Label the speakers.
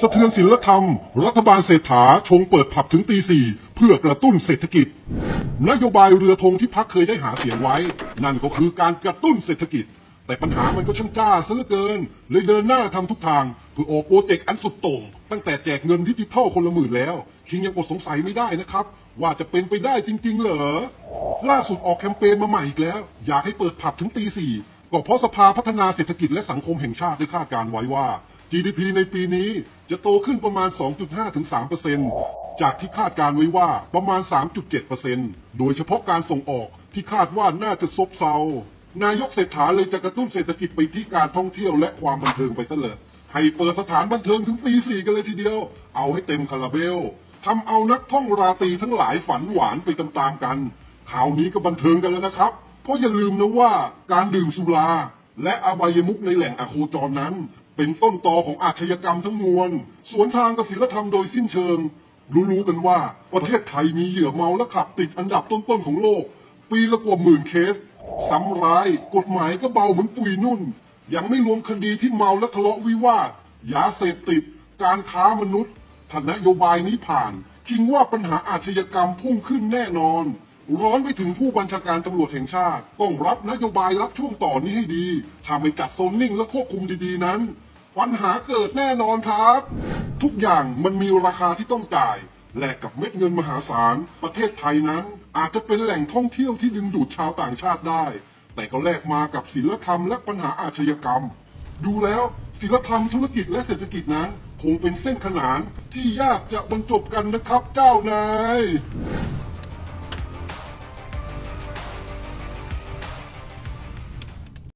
Speaker 1: สะเทือนศิลธรรม รัฐบาลเศรษฐาชงเปิดผับถึงตีสี่เพื่อกระตุ้นเศรษฐกิจ นโยบายเรือธงที่พักเคยได้หาเสียงไว้ นั่นก็คือการกระตุ้นเศรษฐกิจ แต่ปัญหามันก็ช่างจ้าซะเหลือเกิน เลยเดินหน้าทำทุกทางเพื่อออกโปรเจกต์อันสุดโต่งตั้งแต่แจกเงินที่ดิจิทัลคนละหมื่นแล้ว คิงยังอดสงสัยไม่ได้นะครับ ว่าจะเป็นไปได้จริง ๆ เหรอล่าสุดออกแคมเปญมาใหม่อีกแล้ว อยากให้เปิดผับถึงตีสี่ก็เพราะสภาพัฒนาเศรษฐกิจและสังคมแห่งชาติได้คาดการณ์ไว้ว่า GDP ในปีนี้จะโตขึ้นประมาณ 2.5 ถึง 3%จากที่คาดการณ์ไว้ว่าประมาณ 3.7%โดยเฉพาะการส่งออกที่คาดว่าน่าจะซบเซานายกเศรษฐาเลยจะกระตุ้นเศรษฐกิจไปที่การท่องเที่ยวและความบันเทิงไปซะเลยให้เปิดสถานบันเทิงถึงตีสี่กันเลยทีเดียว เอาให้เต็มคาราเบลทำเอานักท่องราตรีทั้งหลายฝันหวานไปตามๆกันข่าวนี้ก็บันเทิงกันแล้วนะครับ เพราะอย่าลืมนะว่าการดื่มสุราและอบายมุกในแหล่งอะโคจรนั้น เป็นต้นตอของอาชญากรรมทั้งมวล สวนทางกับศีลธรรมโดยสิ้นเชิง รู้ๆกันว่าประเทศไทยมีเหยื่อเมาและขับติดอันดับต้นๆของโลก ปีละกว่าหมื่นเคส ซ้ำร้าย กฎหมายก็เบาเหมือนปุยนุ่น ยังไม่รวมคดีที่เมาและทะเลาะวิวาท ยาเสพติด การค้ามนุษย์ถ้านโยบายนี้ผ่านคิงว่าปัญหาอาชญากรรมพุ่งขึ้นแน่นอน ร้อนไปถึงผู้บัญชาการตำรวจแห่งชาติ ต้องรับนโยบายรับช่วงต่อนี้ให้ดี ถ้าไม่จัดโซนนิ่งและควบคุมดีๆนั้น ปัญหาเกิดแน่นอนครับ ทุกอย่างมันมีราคาที่ต้องจ่าย แลกกับเม็ดเงินมหาศาล ประเทศไทยนั้น อาจจะเป็นแหล่งท่องเที่ยวที่ดึงดูดชาวต่างชาติได้ แต่ก็แลกมากับศีลธรรมและปัญหาอาชญากรรม ดูแล้วศีลธรรมธุรกิจและเศรษฐกิจนั้นคงเป็นเส้นขนานที่ยากจะบรรจบกันนะครับเจ้านาย